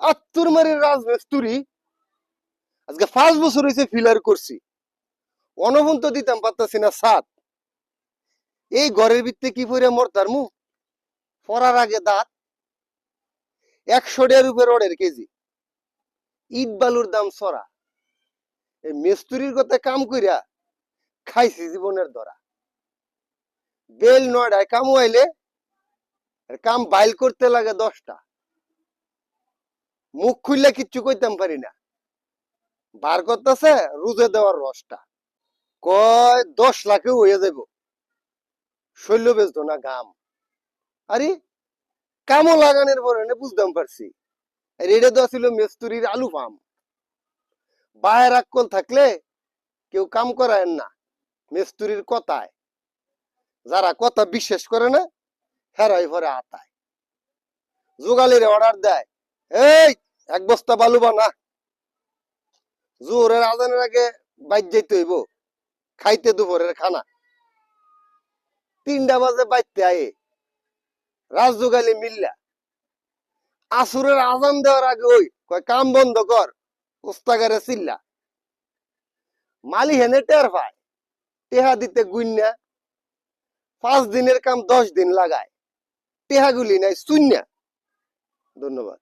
আত্মুর মারির রাজমিস্তুরি আজকে পাঁচ বছর হয়েছে ফিলার করছি। অনবন্ত দিতাম পারতাছি না সাত। এই ঘরের ভিত্তে কি পরে মরতার মু? পরার আগে দাঁত। একশো কেজি। ইট বালুর দাম সরা এই মিস্ত্রির কথা কাম কইরা খাইছি জীবনের ধরা। বেল নয়ডায় কাম আইলে কাম বাইল করতে লাগে দশটা। মুখ খুললে কিচ্ছু কইতাম পারি না। বার করতেছে, রুজে দেওয়ার রসটা। কয়, দশ লাখে হয়ে যাব শৈল্য বেচতো না গাম আরে, কামও লাগানোর পরে বুঝতাম পারছি। এটা তো ছিল মেস্তুরির আলু ফার্ম। বায়ের আকল থাকলে কেউ কাম করায় না, মেস্তুরির কথায়। যারা কথা বিশ্বাস করে না, হেরাই ভরে আতায়। যোগালির অর্ডার দেয়। এই, এক বস্তা বালু বানা। জোরের আজানের আগে বাইর যাইতে হইব। খাইতে দুপুরের খানা। তিনটা বাজে বাইতে আয়ে। রাজ যোগালি মিল্লা। আসুরের আজান দেওয়ার আগে ওই, কয়, কাম বন্ধ কর। উস্তাগারে চিল্লা। মালি হেনে টের পায়। টেহা দিতে গুইন্যা। পাঁচ দিনের কাম দশ দিন লাগায়। টেহাগুলি নাই, শূন্য। ধন্যবাদ।